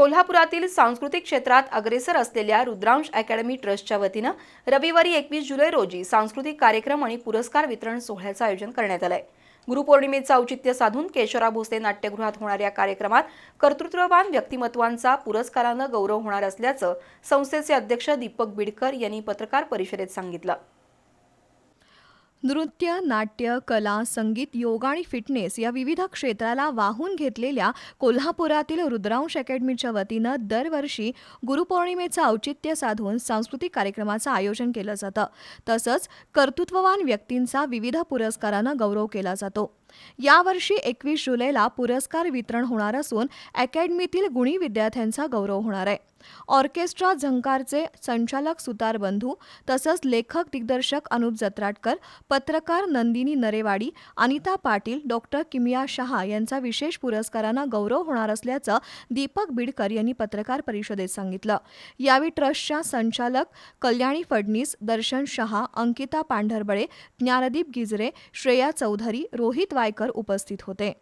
कोल्हापुरातील सांस्कृतिक क्षेत्रात अग्रेसर असलेल्या रुद्रांश अकॅडमी ट्रस्टच्या वतीनं रविवारी एकवीस जुलै रोजी सांस्कृतिक कार्यक्रम आणि पुरस्कार वितरण सोहळ्याचं आयोजन करण्यात आलंय. गुरुपौर्णिमेचं औचित्य साधून केशवराव भोसले नाट्यगृहात होणाऱ्या कार्यक्रमात कर्तृत्ववान व्यक्तिमत्वांचा पुरस्कारानं गौरव होणार असल्याचं संस्थेचे अध्यक्ष दीपक बिडकर यांनी पत्रकार परिषदेत सांगितलं. नृत्य नाट्य कला संगीत योग आणि फिटनेस या विविध क्षेत्राला वाहून घेतलेल्या कोल्हापुरातील रुद्रांश अकॅडमीच्या वतीनं दरवर्षी गुरुपौर्णिमेचं औचित्य साधून सांस्कृतिक कार्यक्रमाचं आयोजन केलं जातं. तसंच कर्तृत्ववान व्यक्तींचा विविध पुरस्कारानं गौरव केला जातो. यावर्षी एकवीस जुलैला पुरस्कार वितरण होणार असून अकॅडमीतील गुणी विद्यार्थ्यांचा गौरव होणार आहे. ऑर्केस्ट्रा झंकारचे संचालक सुतार बंधू तसंच लेखक दिग्दर्शक अनुप जत्राटकर पत्रकार नंदिनी नरेवाडी अनिता पाटील डॉक्टर किमिया शहा यांचा विशेष पुरस्कारानं गौरव होणार असल्याचं दीपक बिडकर यांनी पत्रकार परिषदेत सांगितलं. यावेळी ट्रस्टच्या संचालक कल्याणी फडणीस दर्शन शहा अंकिता पांढरबळे ज्ञानदीप गिजरे श्रेया चौधरी रोहित वायकर उपस्थित होते.